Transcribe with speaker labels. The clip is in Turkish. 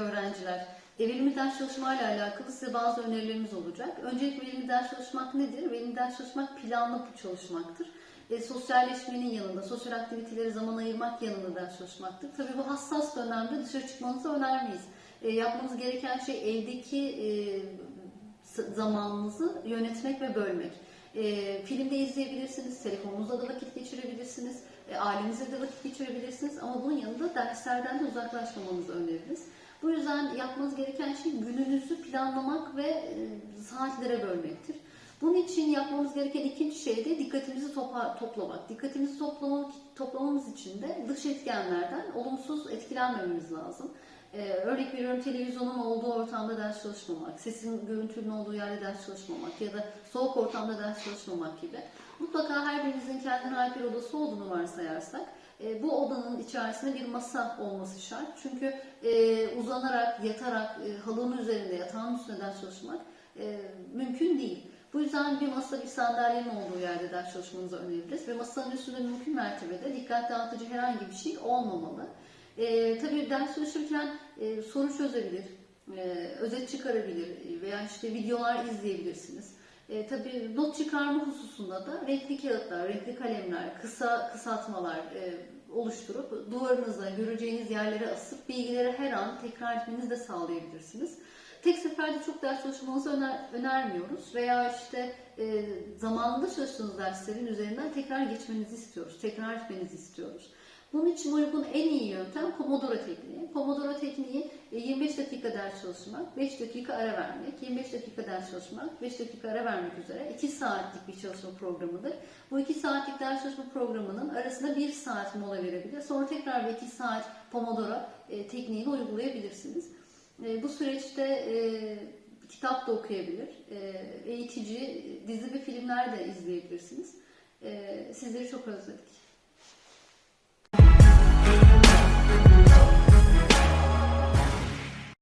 Speaker 1: öğrenciler. E, verimli ders çalışma ile alakalı size bazı önerilerimiz olacak. Öncelikle verimli ders çalışmak nedir? Verimli ders çalışmak planlı çalışmaktır. E, sosyalleşmenin yanında, sosyal aktivitelere zaman ayırmak yanında ders çalışmaktır. Tabii bu hassas dönemde dışarı çıkmanızı önermeyiz. E, yapmanız gereken şey evdeki e, zamanınızı yönetmek ve bölmek. E, filmde izleyebilirsiniz, telefonunuzda da vakit geçirebilirsiniz, e, ailenizle de vakit geçirebilirsiniz ama bunun yanında derslerden de uzaklaşmamanızı öneririz. Bu yüzden yapmanız gereken şey gününüzü planlamak ve e, saatlere bölmektir. Bunun için yapmamız gereken ikinci şey de dikkatimizi topa- toplamak. Dikkatimizi toplamak, toplamamız için de dış etkenlerden olumsuz etkilenmememiz lazım. Ee, örnek veriyorum televizyonun olduğu ortamda ders çalışmamak, sesin görüntünün olduğu yerde ders çalışmamak ya da soğuk ortamda ders çalışmamak gibi. Mutlaka her birimizin kendine ait bir odası olduğunu varsayarsak e, bu odanın içerisinde bir masa olması şart. Çünkü e, uzanarak, yatarak, e, halının üzerinde, yatağın üstünde ders çalışmak e, mümkün değil. Bu yüzden bir masa, bir sandalyenin olduğu yerde ders çalışmanızı öneririz. Ve masanın üstünde mümkün mertebede dikkat dağıtıcı herhangi bir şey olmamalı. E, tabii ders çalışırken e, soru çözebilir, e, özet çıkarabilir veya işte videolar izleyebilirsiniz. E, tabii not çıkarma hususunda da renkli kağıtlar, renkli kalemler, kısa kısaltmalar e, oluşturup duvarınıza, göreceğiniz yerlere asıp bilgileri her an tekrar etmenizi de sağlayabilirsiniz. Tek seferde çok ders çalışmanızı öner, önermiyoruz veya işte e, zamanında çalıştığınız derslerin üzerinden tekrar geçmenizi istiyoruz, tekrar etmenizi istiyoruz. Bunun için uygun en iyi yöntem Pomodoro tekniği. Pomodoro tekniği e, 25 dakika ders çalışmak, 5 dakika ara vermek, 25 dakika ders çalışmak, 5 dakika ara vermek üzere 2 saatlik bir çalışma programıdır. Bu 2 saatlik ders çalışma programının arasında 1 saat mola verebilir. Sonra tekrar bir 2 saat Pomodoro e, tekniğini uygulayabilirsiniz. E, bu süreçte e, kitap da okuyabilir, e, eğitici dizi ve filmler de izleyebilirsiniz. E, sizleri çok özledik.